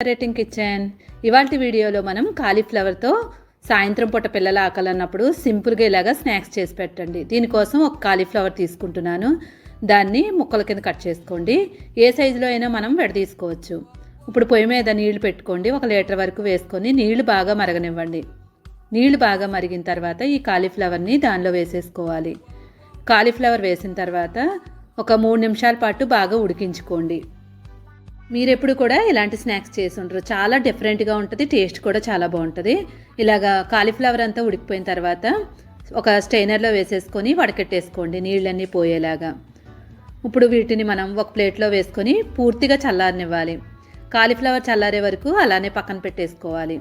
Rating kitchen. ఇవాళ వీడియోలో మనం కాలీఫ్లవర్తో సాయంత్రం పూట పిల్లల ఆకలి అన్నప్పుడు సింపుల్గా ఇలాగా స్నాక్స్ చేసి పెట్టండి. దీనికోసం ఒక కాలీఫ్లవర్ తీసుకుంటున్నాను. దాన్ని ముక్కల కింద కట్ చేసుకోండి. ఏ సైజులో అయినా మనం విడదీసుకోవచ్చు. ఇప్పుడు పొయ్యి మీద నీళ్ళు పెట్టుకోండి. ఒక లీటర్ వరకు వేసుకొని నీళ్ళు బాగా మరగనివ్వండి. నీళ్ళు బాగా మరిగిన తర్వాత ఈ కాలీఫ్లవర్ని దానిలో వేసేసుకోవాలి. కాలీఫ్లవర్ వేసిన తర్వాత ఒక మూడు నిమిషాల పాటు బాగా ఉడికించుకోండి. మీరు ఎప్పుడు కూడా ఇలాంటి స్నాక్స్ చేసి ఉంటారు చాలా డిఫరెంట్గా ఉంటుంది టేస్ట్ కూడా చాలా బాగుంటుంది. ఇలాగా కాలీఫ్లవర్ అంతా ఉడికిపోయిన తర్వాత ఒక స్టైనర్లో వేసేసుకొని వడకెట్టేసుకోండి నీళ్ళన్నీ పోయేలాగా. ఇప్పుడు వీటిని మనం ఒక ప్లేట్లో వేసుకొని పూర్తిగా చల్లారనివ్వాలి. కాలీఫ్లవర్ చల్లారే వరకు అలానే పక్కన పెట్టేసుకోవాలి.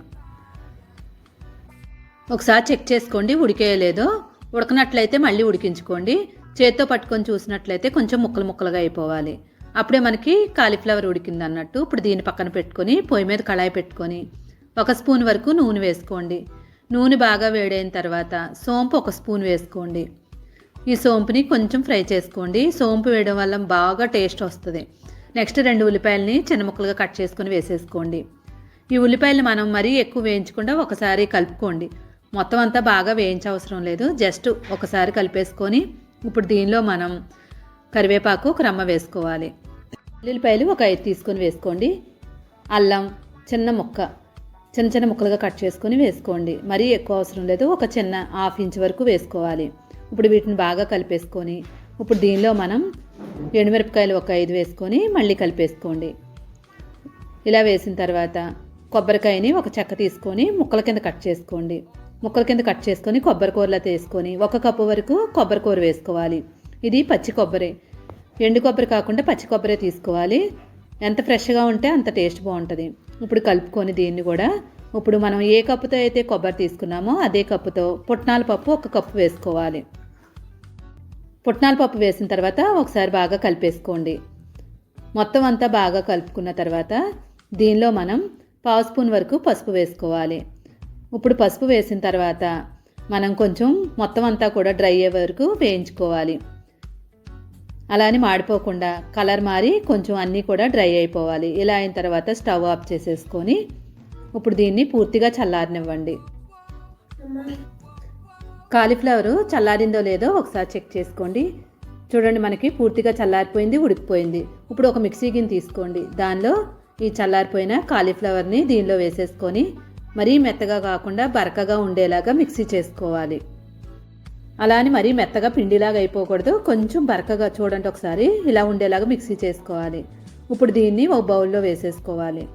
ఒకసారి చెక్ చేసుకోండి ఉడికేయలేదో ఉడకనట్లయితే మళ్ళీ ఉడికించుకోండి. చేత్తో పట్టుకొని చూసినట్లయితే కొంచెం ముక్కలు ముక్కలుగా అయిపోవాలి. అప్పుడే మనకి కాలీఫ్లవర్ ఉడికింది అన్నట్టు ఇప్పుడు దీన్ని పక్కన పెట్టుకొని పొయ్యి మీద కళాయి పెట్టుకొని ఒక స్పూన్ వరకు నూనె వేసుకోండి. నూనె బాగా వేడైన తర్వాత సోంపు ఒక స్పూన్ వేసుకోండి. ఈ సోంపుని కొంచెం ఫ్రై చేసుకోండి. సోంపు వేయడం వల్ల బాగా టేస్ట్ వస్తుంది. నెక్స్ట్ రెండు ఉల్లిపాయలని చిన్న ముక్కలుగా కట్ చేసుకొని వేసేసుకోండి. ఈ ఉల్లిపాయలు మనం మరీ ఎక్కువ వేయించకుండా ఒకసారి కలుపుకోండి. మొత్తం అంతా బాగా వేయించవసరం లేదు. జస్ట్ ఒకసారి కలిపేసుకొని ఇప్పుడు దీనిలో మనం కరివేపాకు ఒక రమ్మ వేసుకోవాలి. ఉల్లిపాయలు ఒక ఐదు తీసుకొని వేసుకోండి. అల్లం చిన్న ముక్క చిన్న చిన్న ముక్కలుగా కట్ చేసుకొని వేసుకోండి. మరీ ఎక్కువ అవసరం లేదు ఒక చిన్న హాఫ్ ఇంచ్ వరకు వేసుకోవాలి. ఇప్పుడు వీటిని బాగా కలిపేసుకొని ఇప్పుడు దీనిలో మనం ఎండుమిరపకాయలు ఒక ఐదు వేసుకొని మళ్ళీ కలిపేసుకోండి. ఇలా వేసిన తర్వాత కొబ్బరికాయని ఒక చెక్క తీసుకొని ముక్కల కింద కట్ చేసుకోండి. ముక్కల కింద కట్ చేసుకొని కొబ్బరి కూరలా తీసుకొని ఒక కప్పు వరకు కొబ్బరి కూర వేసుకోవాలి. ఇది పచ్చి కొబ్బరి. ఎండు కొబ్బరి కాకుండా పచ్చి కొబ్బరి తీసుకోవాలి. ఎంత ఫ్రెష్గా ఉంటే అంత టేస్ట్ బాగుంటుంది. ఇప్పుడు కలుపుకొని దీన్ని కూడా ఇప్పుడు మనం ఏ కప్పుతో అయితే కొబ్బరి తీసుకున్నామో అదే కప్పుతో పుట్నాల పప్పు ఒక కప్పు వేసుకోవాలి. పుట్నాల పప్పు వేసిన తర్వాత ఒకసారి బాగా కలిపేసుకోండి. మొత్తం అంతా బాగా కలుపుకున్న తర్వాత దీనిలో మనం పావు స్పూన్ వరకు పసుపు వేసుకోవాలి. ఇప్పుడు పసుపు వేసిన తర్వాత మనం కొంచెం మొత్తం అంతా కూడా డ్రై అయ్యే వరకు వేయించుకోవాలి. అలా అని మాడిపోకుండా కలర్ మారి కొంచెం అన్నీ కూడా డ్రై అయిపోవాలి. ఇలా అయిన తర్వాత స్టవ్ ఆఫ్ చేసేసుకొని ఇప్పుడు దీన్ని పూర్తిగా చల్లారనివ్వండి. కాలీఫ్లవరు చల్లారిందో లేదో ఒకసారి చెక్ చేసుకోండి. చూడండి మనకి పూర్తిగా చల్లారిపోయింది ఉడికిపోయింది. ఇప్పుడు ఒక మిక్సీ గిన్నె తీసుకోండి. దానిలో ఈ చల్లారిపోయిన కాలీఫ్లవర్ని దీనిలో వేసేసుకొని మరీ మెత్తగా కాకుండా బరకగా ఉండేలాగా మిక్సీ చేసుకోవాలి. అలా అని మరీ మెత్తగా పిండిలాగా అయిపోకూడదు. కొంచెం బరకగా చూడండి ఒకసారి. ఇలా ఉండేలాగా మిక్సీ చేసుకోవాలి. ఇప్పుడు దీన్ని ఒక బౌల్లో వేసేసుకోవాలి.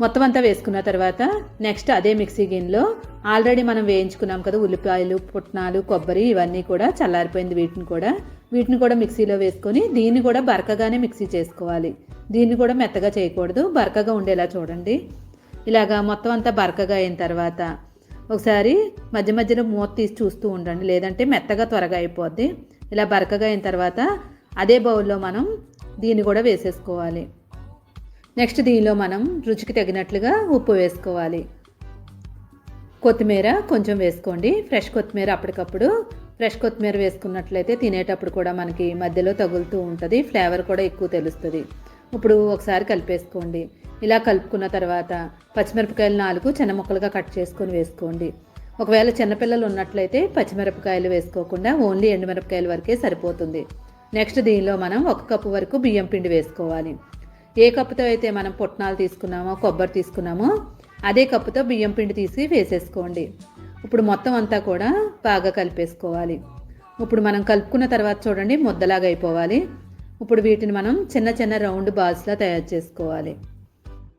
మొత్తం అంతా వేసుకున్న తర్వాత నెక్స్ట్ అదే మిక్సీ గిన్నెలో ఆల్రెడీ మనం వేయించుకున్నాం కదా ఉల్లిపాయలు పుట్నాలు కొబ్బరి ఇవన్నీ కూడా చల్లారిపోయింది వీటిని కూడా. వీటిని కూడా మిక్సీలో వేసుకొని దీన్ని కూడా బరకగానే మిక్సీ చేసుకోవాలి. దీన్ని కూడా మెత్తగా చేయకూడదు. బరకగా ఉండేలా చూడండి. ఇలాగా మొత్తం అంతా బరకగా అయిన తర్వాత ఒకసారి మధ్య మధ్యలో మూత తీసి చూస్తూ ఉండండి. లేదంటే మెత్తగా త్వరగా అయిపోద్ది. ఇలా బరకగా అయిన తర్వాత అదే బౌల్లో మనం దీన్ని కూడా వేసేసుకోవాలి. నెక్స్ట్ దీనిలో మనం రుచికి తగినట్లుగా ఉప్పు వేసుకోవాలి. కొత్తిమీర కొంచెం వేసుకోండి. ఫ్రెష్ కొత్తిమీర అప్పటికప్పుడు ఫ్రెష్ కొత్తిమీర వేసుకున్నట్లయితే తినేటప్పుడు కూడా మనకి మధ్యలో తగులుతూ ఉంటుంది. ఫ్లేవర్ కూడా ఎక్కువ తెలుస్తుంది. ఇప్పుడు ఒకసారి కలిపేసుకోండి. ఇలా కలుపుకున్న తర్వాత పచ్చిమిరపకాయలు నాలుగు చిన్న ముక్కలుగా కట్ చేసుకొని వేసుకోండి. ఒకవేళ చిన్నపిల్లలు ఉన్నట్లయితే పచ్చిమిరపకాయలు వేసుకోకుండా ఓన్లీ ఎండుమిరపకాయల వరకే సరిపోతుంది. నెక్స్ట్ దీనిలో మనం ఒక కప్పు వరకు బియ్యం పిండి వేసుకోవాలి. ఏ కప్పుతో అయితే మనం పుట్నాలు తీసుకున్నామో కొబ్బరి తీసుకున్నామో అదే కప్పుతో బియ్యం పిండి తీసి వేసేసుకోండి. ఇప్పుడు మొత్తం అంతా కూడా బాగా కలిపేసుకోవాలి. ఇప్పుడు మనం కలుపుకున్న తర్వాత చూడండి ముద్దలాగా అయిపోవాలి. ఇప్పుడు వీటిని మనం చిన్న చిన్న రౌండ్ బాల్స్లా తయారు చేసుకోవాలి.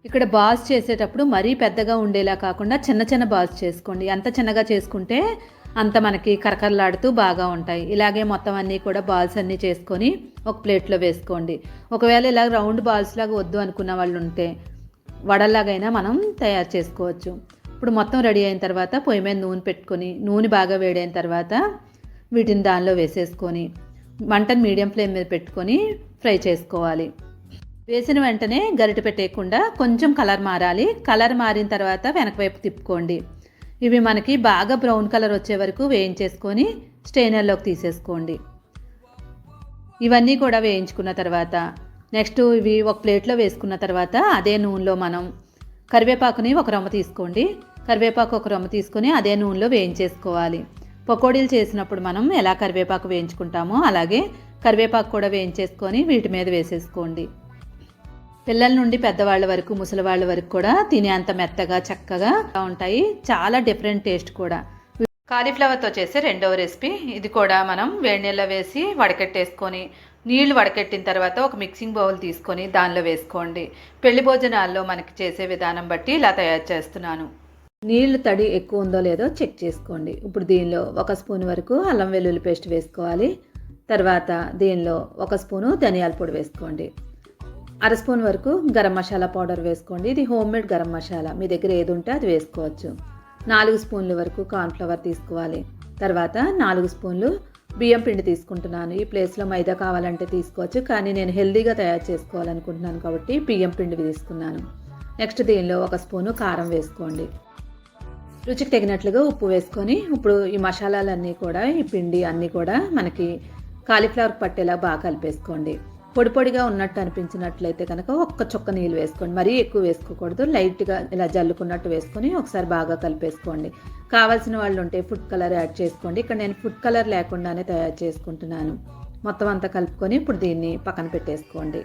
ఇక్కడ బాల్స్ చేసేటప్పుడు మరీ పెద్దగా ఉండేలా కాకుండా చిన్న చిన్న బాల్స్ చేసుకోండి. ఎంత చిన్నగా చేసుకుంటే అంత మనకి కరకరలాడుతూ బాగా ఉంటాయి. ఇలాగే మొత్తం అన్నీ కూడా బాల్స్ అన్నీ చేసుకొని ఒక ప్లేట్లో వేసుకోండి. ఒకవేళ ఇలా రౌండ్ బాల్స్ లాగా వద్దు అనుకున్న వాళ్ళు ఉంటే వడల్లాగైనా మనం తయారు చేసుకోవచ్చు. ఇప్పుడు మొత్తం రెడీ అయిన తర్వాత పొయ్యి మీద నూనె పెట్టుకొని నూనె బాగా వేడైన తర్వాత వీటిని దానిలో వేసేసుకొని మంటను మీడియం ఫ్లేమ్ మీద పెట్టుకొని ఫ్రై చేసుకోవాలి. వేసిన వెంటనే గరిట పెట్టేయకుండా కొంచెం కలర్ మారాలి. కలర్ మారిన తర్వాత వెనక వైపు తిప్పుకోండి. ఇవి మనకి బాగా బ్రౌన్ కలర్ వచ్చే వరకు వేయించేసుకొని స్టెయినర్లోకి తీసేసుకోండి. ఇవన్నీ కూడా వేయించుకున్న తర్వాత నెక్స్ట్ ఇవి ఒక ప్లేట్లో వేసుకున్న తర్వాత అదే నూనెలో మనం కరివేపాకుని ఒక రొమ్మ తీసుకోండి. కరివేపాకు ఒక రొమ్మ తీసుకొని అదే నూనెలో వేయించేసుకోవాలి. పకోడీలు చేసినప్పుడు మనం ఎలా కరివేపాకు వేయించుకుంటామో అలాగే కరివేపాకు కూడా వేయించేసుకొని వీటి మీద వేసేసుకోండి. పిల్లల నుండి పెద్దవాళ్ళ వరకు ముసలివాళ్ళ వరకు కూడా తినేంత మెత్తగా చక్కగా ఉంటాయి. చాలా డిఫరెంట్ టేస్ట్ కూడా. కాలీఫ్లవర్తో చేసే రెండవ రెసిపీ. ఇది కూడా మనం వేడి నీళ్ళలో వేసి వడకెట్టేసుకొని నీళ్ళు వడకెట్టిన తర్వాత ఒక మిక్సింగ్ బౌల్ తీసుకొని దానిలో వేసుకోండి. పెళ్ళి భోజనాల్లో మనకి చేసే విధానం బట్టి ఇలా తయారు చేస్తున్నాను. నీళ్ళు తడి ఎక్కువ ఉందో లేదో చెక్ చేసుకోండి. ఇప్పుడు దీనిలో ఒక స్పూన్ వరకు అల్లం వెల్లుల్లి పేస్ట్ వేసుకోవాలి. తర్వాత దీనిలో ఒక స్పూను ధనియాల పొడి వేసుకోండి. అర స్పూన్ వరకు గరం మసాలా పౌడర్ వేసుకోండి. ఇది హోమ్ మేడ్ గరం మసాలా. మీ దగ్గర ఏది ఉంటే అది వేసుకోవచ్చు. నాలుగు స్పూన్ల వరకు కార్న్ఫ్లవర్ తీసుకోవాలి. తర్వాత నాలుగు స్పూన్లు బియ్యం పిండి తీసుకుంటున్నాను. ఈ ప్లేస్లో మైదా కావాలంటే తీసుకోవచ్చు. కానీ నేను హెల్దీగా తయారు చేసుకోవాలనుకుంటున్నాను కాబట్టి బియ్యం పిండి తీసుకున్నాను. నెక్స్ట్ దీనిలో ఒక స్పూను కారం వేసుకోండి. రుచికి తగినట్లుగా ఉప్పు వేసుకొని ఇప్పుడు ఈ మసాలాలన్నీ కూడా ఈ పిండి అన్నీ కూడా మనకి కాలీఫ్లవర్ పట్టేలా బాగా కలిపేసుకోండి. పొడి పొడిగా ఉన్నట్టు అనిపించినట్లయితే కనుక ఒక్క చుక్క నీళ్ళు వేసుకోండి. మరీ ఎక్కువ వేసుకోకూడదు. లైట్గా ఇలా జల్లుకున్నట్టు వేసుకొని ఒకసారి బాగా కలిపేసుకోండి. కావాల్సిన వాళ్ళు ఉంటే ఫుడ్ కలర్ యాడ్ చేసుకోండి. ఇక్కడ నేను ఫుడ్ కలర్ లేకుండానే తయారు చేసుకుంటున్నాను. మొత్తం అంతా కలుపుకొని ఇప్పుడు దీన్ని పక్కన పెట్టేసుకోండి.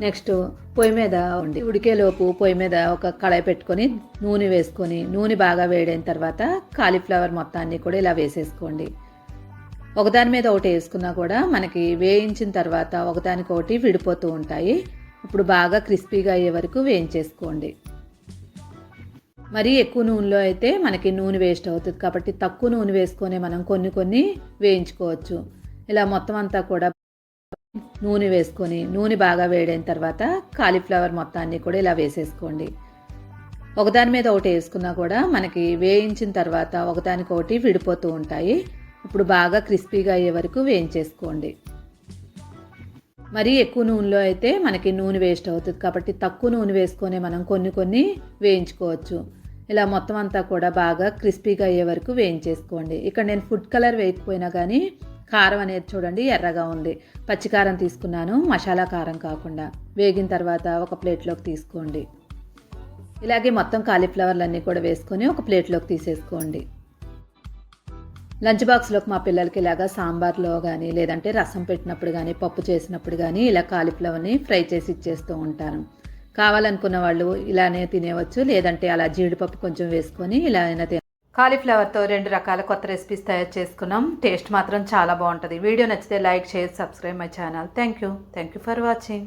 నెక్స్ట్ పొయ్యి మీద ఉండి ఉడికేలోపు పొయ్యి మీద ఒక కళాయి పెట్టుకొని నూనె వేసుకొని నూనె బాగా వేడైన తర్వాత కాలీఫ్లవర్ మొత్తాన్ని కూడా ఇలా వేసేసుకోండి. ఒకదాని మీద ఒకటి వేసుకున్నా కూడా మనకి వేయించిన తర్వాత ఒకదానికొకటి విడిపోతూ ఉంటాయి. ఇప్పుడు బాగా క్రిస్పీగా అయ్యే వరకు వేయించేసుకోండి. మరీ ఎక్కువ నూనెలో అయితే మనకి నూనె వేస్ట్ అవుతుంది కాబట్టి తక్కువ నూనె వేసుకొని మనం కొన్ని కొన్ని వేయించుకోవచ్చు. ఇలా మొత్తం అంతా కూడా నూనె వేసుకొని నూనె బాగా వేడైన తర్వాత కాలీఫ్లవర్ మొత్తాన్ని కూడా ఇలా వేసేసుకోండి. ఒకదాని మీద ఒకటి వేసుకున్నా కూడా మనకి వేయించిన తర్వాత ఒకదానికొకటి విడిపోతూ ఉంటాయి. ఇప్పుడు బాగా క్రిస్పీగా అయ్యే వరకు వేయించేసుకోండి. మరీ ఎక్కువ నూనెలో అయితే మనకి నూనె వేస్ట్ అవుతుంది కాబట్టి తక్కువ నూనె వేసుకొని మనం కొన్ని కొన్ని వేయించుకోవచ్చు. ఇలా మొత్తం అంతా కూడా బాగా క్రిస్పీగా అయ్యే వరకు వేయించేసుకోండి. ఇక్కడ నేను ఫుడ్ కలర్ వేయకపోయినా కానీ కారం అనేది చూడండి ఎర్రగా ఉంది. పచ్చికారం తీసుకున్నాను మసాలా కారం కాకుండా. వేగిన తర్వాత ఒక ప్లేట్లోకి తీసుకోండి. ఇలాగే మొత్తం కాలీఫ్లవర్లన్నీ కూడా వేసుకొని ఒక ప్లేట్లోకి తీసేసుకోండి. లంచ్ బాక్స్లోకి మా పిల్లలకి ఇలాగా సాంబార్లో కానీ లేదంటే రసం పెట్టినప్పుడు కానీ పప్పు చేసినప్పుడు కానీ ఇలా కాలీఫ్లవర్ని ఫ్రై చేసి ఇచ్చేస్తూ ఉంటాను. కావాలనుకున్న వాళ్ళు ఇలానే తినేవచ్చు లేదంటే అలా జీడిపప్పు కొంచెం వేసుకొని ఇలా అయినా తిన కాలీఫ్లవర్తో రెండు రకాల కొత్త రెసిపీస్ తయారు చేసుకున్నాం. టేస్ట్ మాత్రం చాలా బాగుంటుంది. వీడియో నచ్చితే like share subscribe my channel. Thank you thank you for watching.